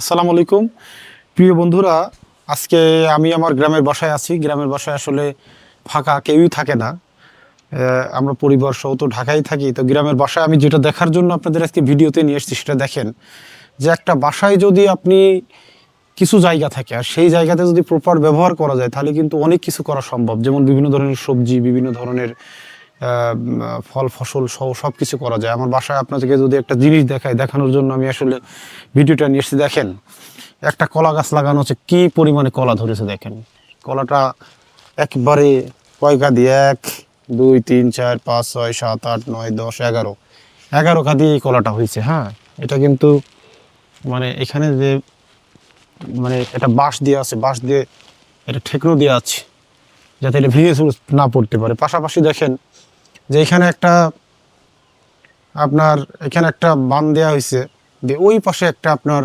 আসসালামু আলাইকুম। প্রিয় বন্ধুরা, আজকে আমি আমার গ্রামের বাসায় আছি। গ্রামের বাসায় আসলে ফাঁকা কেউই থাকে না। আমরা পরিবার সহ তো ঢাকায় থাকি। তো গ্রামের বাসায় আমি যেটা দেখার জন্য আপনাদের আজকে ভিডিওতে নিয়ে এসেছি সেটা দেখেন যে একটা বাসায় যদি আপনি কিছু জায়গা থাকে আর সেই জায়গাতে যদি প্রপার ব্যবহার করা যায়, তাহলে কিন্তু অনেক কিছু করা সম্ভব। যেমন বিভিন্ন ধরনের সবজি, বিভিন্ন ধরনের ফল, ফসল সহ সব কিছু করা যায়। আমার বাসায় আপনাদেরকে যদি একটা জিনিস দেখায় দেখানোর জন্য আমি আসলে ভিডিওটা নিয়ে এসেছি। দেখেন, একটা কলা গাছ লাগানো হচ্ছে। কি পরিমাণে কলা ধরেছে দেখেন? কলাটা একবারে কয়কা দিয়ে? এক, দুই, তিন, চার, পাঁচ, ছয়, সাত, আট, নয়, দশ, এগারো। এগারো কা দিয়ে এই কলাটা হয়েছে হ্যাঁ? এটা কিন্তু মানে এখানে যে মানে এটা বাঁশ দিয়ে আছে, বাঁশ দিয়ে এটা ঠেকনো দিয়ে আছে, যাতে এটা চুরে না পড়তে পারে। পাশাপাশি দেখেন যে এখানে একটা আপনার এখানে একটা বান দেওয়া হয়েছে, দিয়ে ওই পাশে একটা আপনার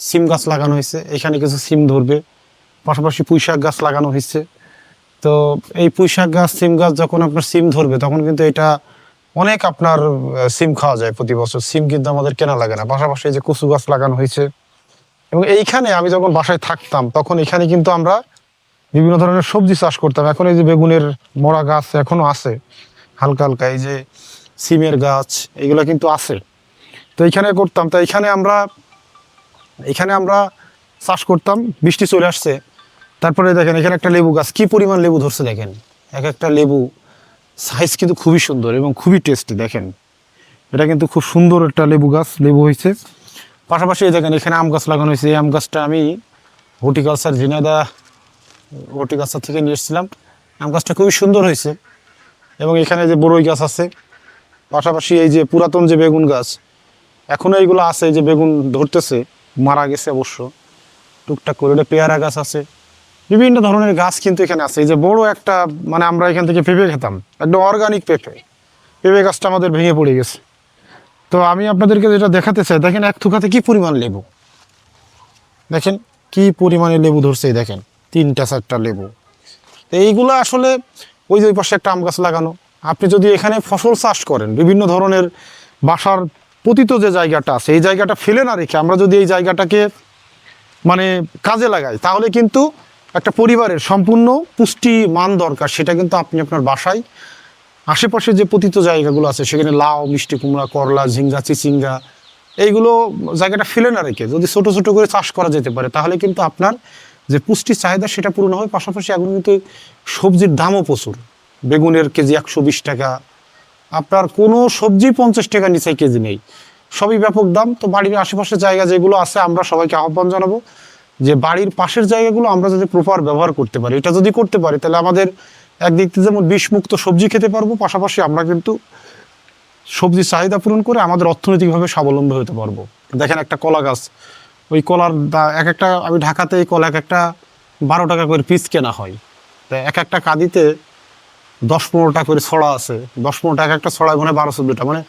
সিম গাছ লাগানো হয়েছে, এখানে কিছু সিম ধরবে, পাশাপাশি পুঁইশাক গাছ লাগানো হয়েছে। তো এই পুঁইশাক গাছ, সিম গাছ যখন আপনার সিম ধরবে, তখন কিন্তু এটা অনেক আপনার সিম খাওয়া যায় প্রতি বছর। সিম কিন্তু আমাদের কেনা লাগে না। পাশাপাশি যে কচু গাছ লাগানো হয়েছে, এবং এইখানে আমি যখন বাসায় থাকতাম, তখন এখানে কিন্তু আমরা বিভিন্ন ধরনের সবজি চাষ করতাম। এখন এই যে বেগুনের মরা গাছ এখনও আছে, হালকা হালকা, এই যে সিমের গাছ, এগুলো কিন্তু আছে। তো এইখানে করতাম, তো এখানে আমরা এখানে আমরা চাষ করতাম, বৃষ্টি চলে আসছে। তারপরে দেখেন, এখানে একটা লেবু গাছ, কি পরিমাণ লেবু ধরছে দেখেন। এক একটা লেবু সাইজ কিন্তু খুবই সুন্দর এবং খুবই টেস্টি দেখেন। এটা কিন্তু খুব সুন্দর একটা লেবু গাছ, লেবু হয়েছে। পাশাপাশি দেখেন, এখানে আম গাছ লাগানো হয়েছে। এই আম গাছটা আমি হর্টিকালচার ঝিনাদা হর্টিকালচার থেকে নিয়ে এসেছিলাম। আম গাছটা খুবই সুন্দর হয়েছে এবং এখানে যে বড়ই গাছ আছে, পাশাপাশি এই যে পুরাতন যে বেগুন গাছ এখনও এইগুলো আছে যে বেগুন ধরতেছে, মারা গেছে অবশ্য। টুকটাক করে এটা পেয়ারা গাছ আছে। বিভিন্ন ধরনের গাছ কিন্তু এখানে আছে। এই যে বড় একটা মানে আমরা এখান থেকে পেঁপে খেতাম, একদম অর্গানিক পেঁপে। পেঁপে গাছটা আমাদের ভেঙে পড়ে গেছে। তো আমি আপনাদেরকে যেটা দেখাতে চাই, দেখেন এক থুকাতে কি পরিমাণ লেবু। দেখেন কি পরিমাণে লেবু ধরছে দেখেন। তিনটা চারটা লেবু। তো এইগুলো আসলে ওই যে ওই পাশে একটা আম গাছ লাগানো। আপনি যদি এখানে ফসল চাষ করেন, বিভিন্ন ধরনের বাসার পতিত যে জায়গাটা আছে, এই জায়গাটা ফেলে না রেখে আমরা যদি এই জায়গাটাকে মানে কাজে লাগাই, তাহলে কিন্তু একটা পরিবারের সম্পূর্ণ পুষ্টি মান দরকার। সেটা কিন্তু আপনি আপনার বাসায়, আশেপাশে যে পতিত জায়গাগুলো আছে, সেখানে লাউ, মিষ্টি কুমড়া, করলা, ঝিঙ্গা, চিচিঙ্গা, এইগুলো জায়গাটা ফেলে না রেখে যদি ছোট ছোট করে চাষ করা যেতে পারে, তাহলে কিন্তু আপনার যে পুষ্টির চাহিদা সেটা পূরণ হবে পাশাপাশি এখন কিন্তু সবজির দামও প্রচুর। বেগুনের কেজি একশো বিশ টাকা। আপনার কোনো সবজি পঞ্চাশ টাকা নিচে কেজি নেই। সবই ব্যাপক দাম। তো বাড়ির আশেপাশের জায়গা যেগুলো আছে, আমরা সবাইকে আহ্বান জানাব যে বাড়ির পাশের জায়গাগুলো আমরা যদি প্রপার ব্যবহার করতে পারি। এটা যদি করতে পারি, তাহলে আমাদের একদিক থেকে যেমন বিষমুক্ত সবজি খেতে পারব, পাশাপাশি আমরা কিন্তু সবজির চাহিদা পূরণ করে আমাদের অর্থনৈতিকভাবে স্বাবলম্বী হতে পারব। দেখেন একটা কলা গাছ। ওই কলার এক একটা, আমি ঢাকাতে এই কলা এক একটা বারো টাকা করে পিস কেনা হয়। তা এক একটা কাঁদিতে দশ পনেরোটা করে ছড়া আছে। দশ পনেরোটা এক একটা ছড়া মানে বারোশো দুটা মানে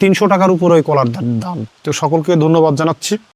তিনশো টাকার উপরে ওই কলার দাম। তো সকলকে ধন্যবাদ জানাচ্ছি।